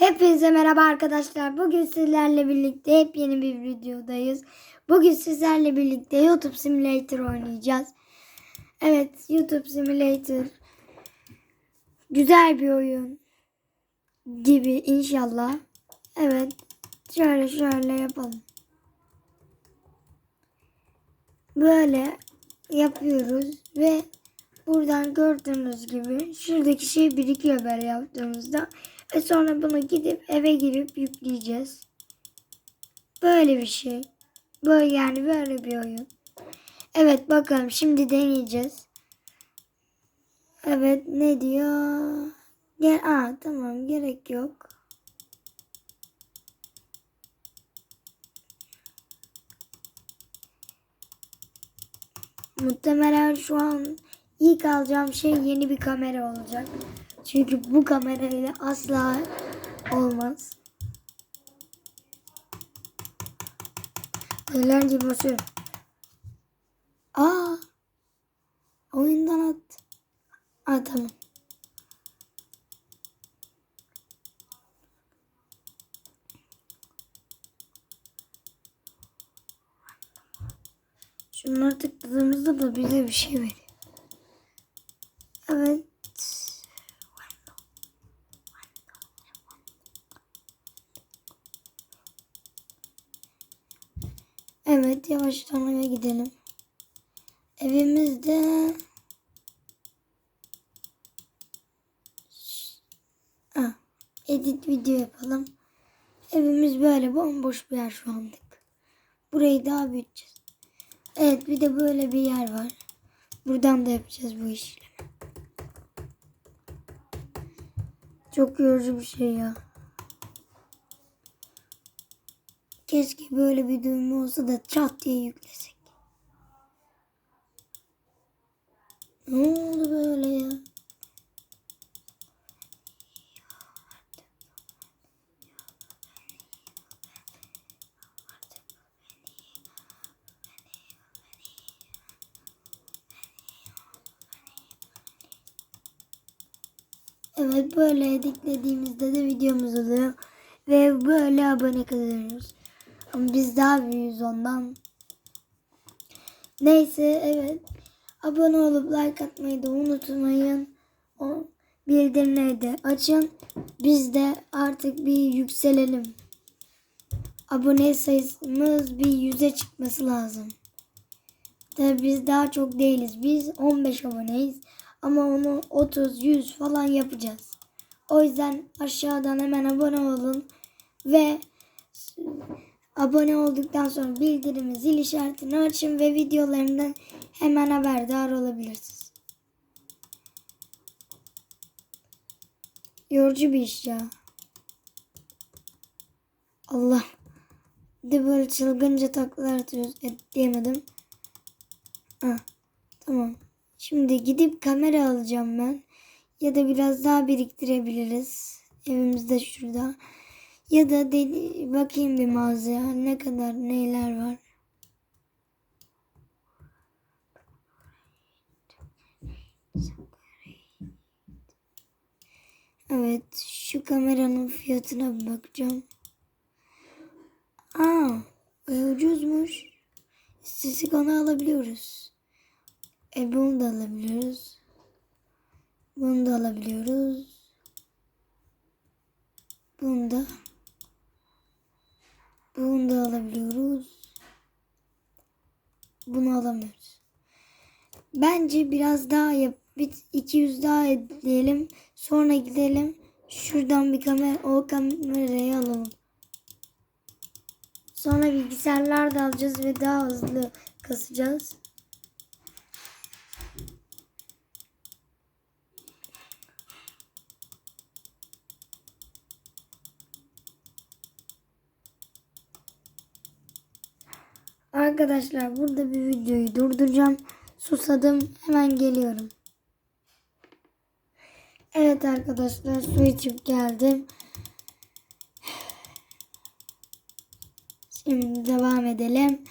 Hepinize merhaba arkadaşlar. Bugün sizlerle birlikte hep yeni bir videodayız. Bugün sizlerle birlikte YouTube Simulator oynayacağız. Evet, YouTube Simulator güzel bir oyun gibi inşallah. Evet, şöyle şöyle yapalım. Böyle yapıyoruz ve buradan gördüğünüz gibi şuradaki şey birikiyor böyle yaptığımızda. Ve sonra bunu gidip eve girip yükleyeceğiz. Böyle bir şey. Böyle yani böyle bir oyun. Evet bakalım şimdi deneyeceğiz. Evet ne diyor? Gel aa tamam gerek yok. Muhtemelen şu an ilk alacağım şey yeni bir kamera olacak. Çünkü bu kamerayla asla olmaz. Neler gibi basıyorum. Aa! Oyundan at. Aa tamam. Şunları tıkladığımızda da bize bir şey veriyor. Evet. Evet yavaştan eve gidelim. Evimizde ha, edit video yapalım. Evimiz böyle bomboş bir yer şu anlık. Burayı daha büyüteceğiz. Evet bir de böyle bir yer var. Buradan da yapacağız bu işlemi. Çok yorucu bir şey ya. Keşke böyle bir düğme olsa da çat diye yüklesek. Ne oldu böyle ya? Evet böyle editlediğimizde de videomuz oluyor. Ve böyle abone kazanıyoruz. Ama biz daha büyüğüz ondan. Neyse evet. Abone olup like atmayı da unutmayın. O bildirimleri de açın. Biz de artık bir yükselelim. Abone sayımız bir yüze çıkması lazım. Tabi biz daha çok değiliz. Biz 15 aboneyiz. Ama onu 30, 100 falan yapacağız. O yüzden aşağıdan hemen abone olun. Ve abone olduktan sonra bildirimi zil işaretini açın ve videolarımdan hemen haberdar olabilirsiniz. Yorucu bir iş ya. Allah. De böyle çılgınca taklalar atıyoruz. Et diyemedim. Ha, tamam. Şimdi gidip kamera alacağım ben. Ya da biraz daha biriktirebiliriz. Evimizde şurada. Ya da dedi, bakayım bir mağazaya ne kadar neler var. Evet şu kameranın fiyatına bir bakacağım. Aa e, ucuzmuş. İstesek onu alabiliyoruz. E bunu da alabiliyoruz. Bunu da alabiliyoruz. Bunu da bunu da alabiliyoruz. Bunu alamıyoruz. Bence biraz daha yap. Bir 200 daha ekleyelim. Sonra gidelim. Şuradan bir kamera o kamerayı alalım. Sonra bilgisayarlar da alacağız ve daha hızlı kasacağız. Arkadaşlar burada bir videoyu durduracağım. Susadım. Hemen geliyorum. Evet arkadaşlar su içip geldim. Şimdi devam edelim.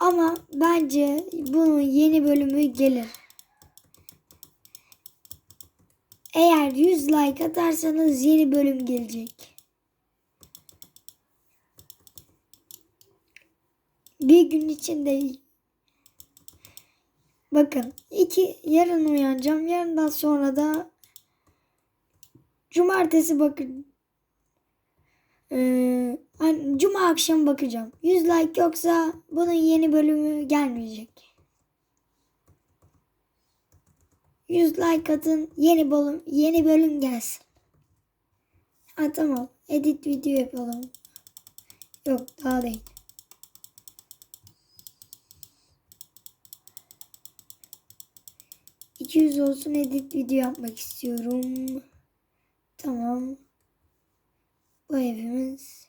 Ama bence bunun yeni bölümü gelir. Eğer 100 like atarsanız yeni bölüm gelecek. Gün içinde bakın iki yarın uyanacağım. Yarından sonra da cumartesi bakın ee, cuma akşam bakacağım. 100 like yoksa bunun yeni bölümü gelmeyecek. 100 like atın yeni bölüm yeni bölüm gelsin. Ha tamam. Edit video yapalım. Yok daha değil. ...200 olsun edit video yapmak istiyorum. Tamam. Bu evimiz.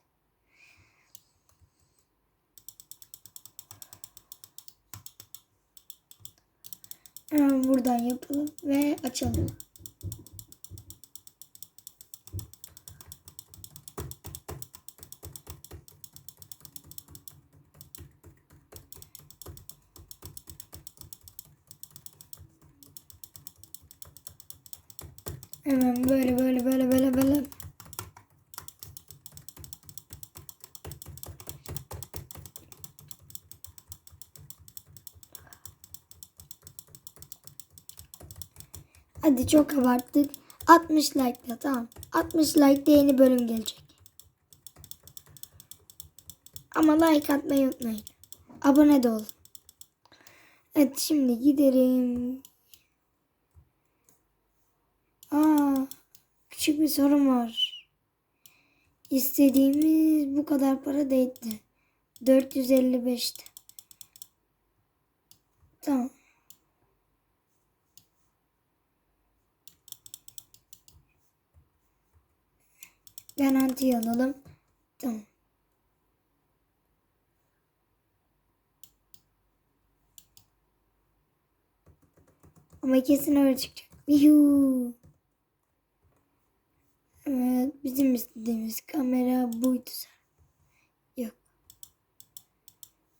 Hemen buradan yapalım ve açalım. Hemen böyle böyle böyle böyle böyle. Hadi çok abarttık. 60 like da tamam. 60 like de yeni bölüm gelecek. Ama like atmayı unutmayın. Abone de olun. Evet şimdi gidelim. Aa, küçük bir sorun var. İstediğimiz bu kadar para değildi. 455'ti. Tamam. Garanti alalım. Tamam. Ama kesin öyle çıkacak. Yuhuu. Evet, bizim istediğimiz kamera buydu. Yok.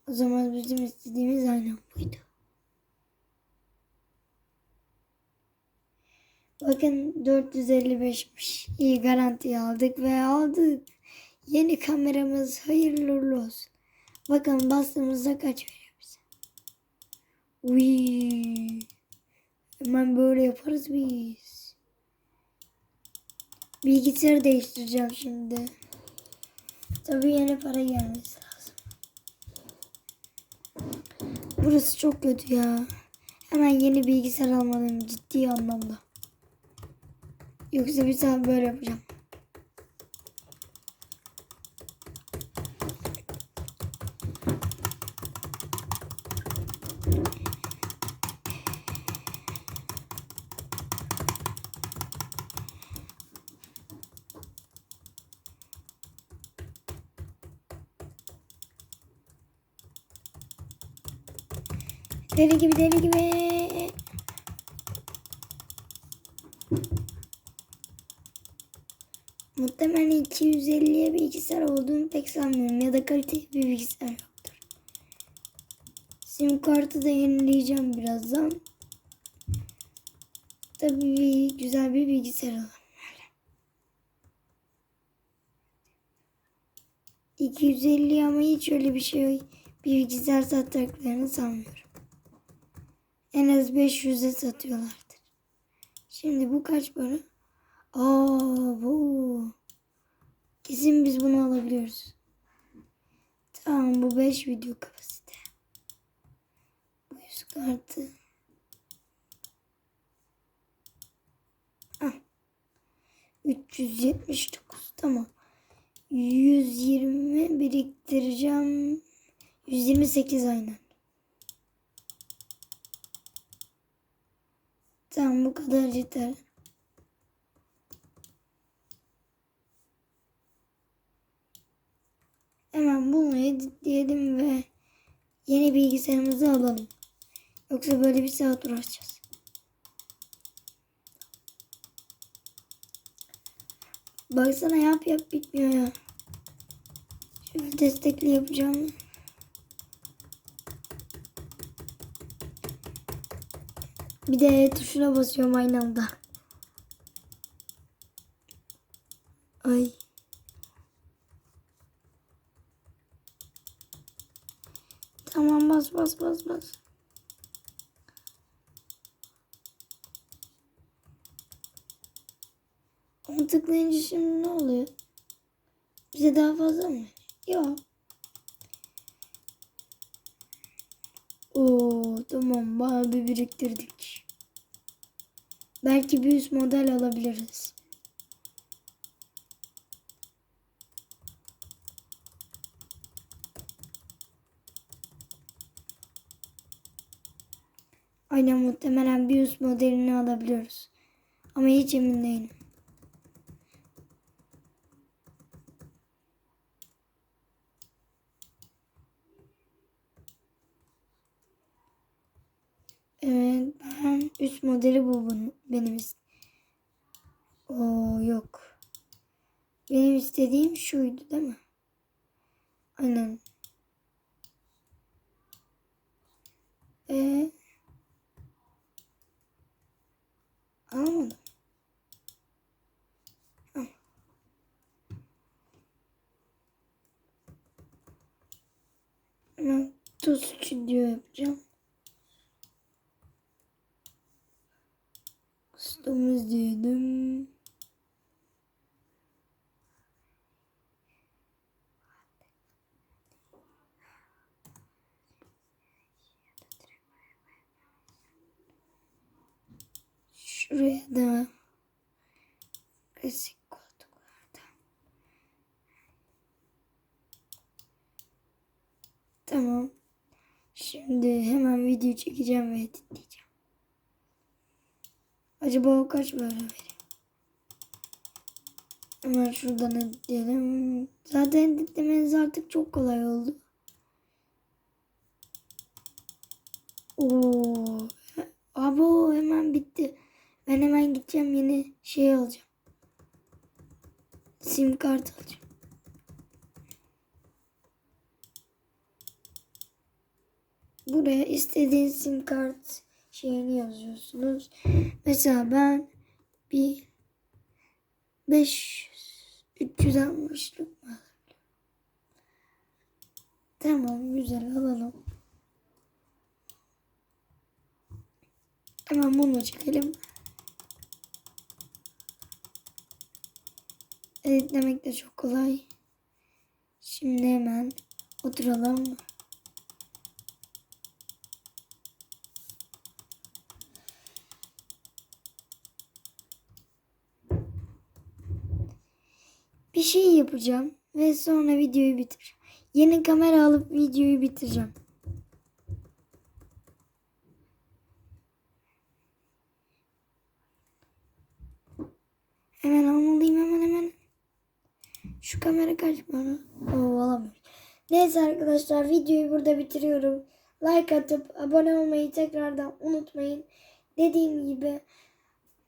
O zaman bizim istediğimiz aynen buydu. Bakın 455'miş. İyi garanti aldık ve aldık. Yeni kameramız hayırlı olsun. Bakın bastığımızda kaç veriyor bize. Uy. Hemen böyle yaparız biz. Bilgisayarı değiştireceğim şimdi. Tabii yeni para gelmesi lazım. Burası çok kötü ya. Hemen yeni bilgisayar almalıyım ciddi anlamda. Yoksa bir saat böyle yapacağım. Deli gibi deli gibi. Muhtemelen 250'ye bilgisayar olduğunu pek sanmıyorum ya da kaliteli bir bilgisayar yoktur. Sim kartı da yenileyeceğim birazdan. Tabii güzel bir bilgisayar alalım. 250 ama hiç öyle bir şey bir bilgisayar satacaklarını sanmıyorum. En az 500'e satıyorlardır. Şimdi bu kaç para? Aa bu. Kesin biz bunu alabiliyoruz. Tamam bu 5 video kapasite. Bu yüz kartı. Ah. 379 tamam. 120 biriktireceğim. 128 aynen. Tamam bu kadar yeter. Hemen bunu editleyelim ve yeni bilgisayarımızı alalım. Yoksa böyle bir saat uğraşacağız. Baksana yap yap bitmiyor ya. Şöyle destekli yapacağım. Bir de tuşuna basıyorum aynı anda. Ay. bas bas bas bas. Onu tıklayınca şimdi ne oluyor? Bize daha fazla mı? Yok. Oo tamam bayağı bir biriktirdik. Belki bir üst model alabiliriz. Aynen muhtemelen bir üst modelini alabiliyoruz. Ama hiç emin değilim. Evet ben üst modeli bu benim Oo yok. Benim istediğim şuydu değil mi? Aynen. Ee, almadım. Al. Hemen tuz stüdyo yapacağım. Kıstığımız diyelim. Şuraya da klasik koltuklarda. Tamam. Şimdi hemen video çekeceğim ve editleyeceğim. Acaba o kaç veriyor? Hemen şuradan editleyelim. Zaten editlemeniz artık çok kolay oldu. Oo. Abo hemen bitti. Ben hemen gideceğim yeni şey alacağım. Sim kart alacağım. Buraya istediğiniz sim kart şeyini yazıyorsunuz. Mesela ben bir 500 360'lık mı? Tamam güzel alalım. Hemen bunu çekelim. Editlemek de çok kolay. Şimdi hemen oturalım. Şey yapacağım ve sonra videoyu bitir. Yeni kamera alıp videoyu bitireceğim. Hemen almalıyım hemen hemen. Şu kamera kaç para? Oo alamıyorum. Neyse arkadaşlar videoyu burada bitiriyorum. Like atıp abone olmayı tekrardan unutmayın. Dediğim gibi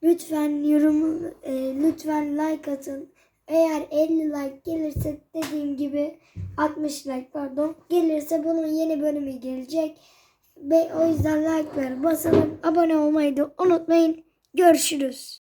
lütfen yorum e, lütfen like atın. Eğer 50 like gelirse dediğim gibi 60 like pardon gelirse bunun yeni bölümü gelecek. Ve o yüzden like'ları basalım. Abone olmayı da unutmayın. Görüşürüz.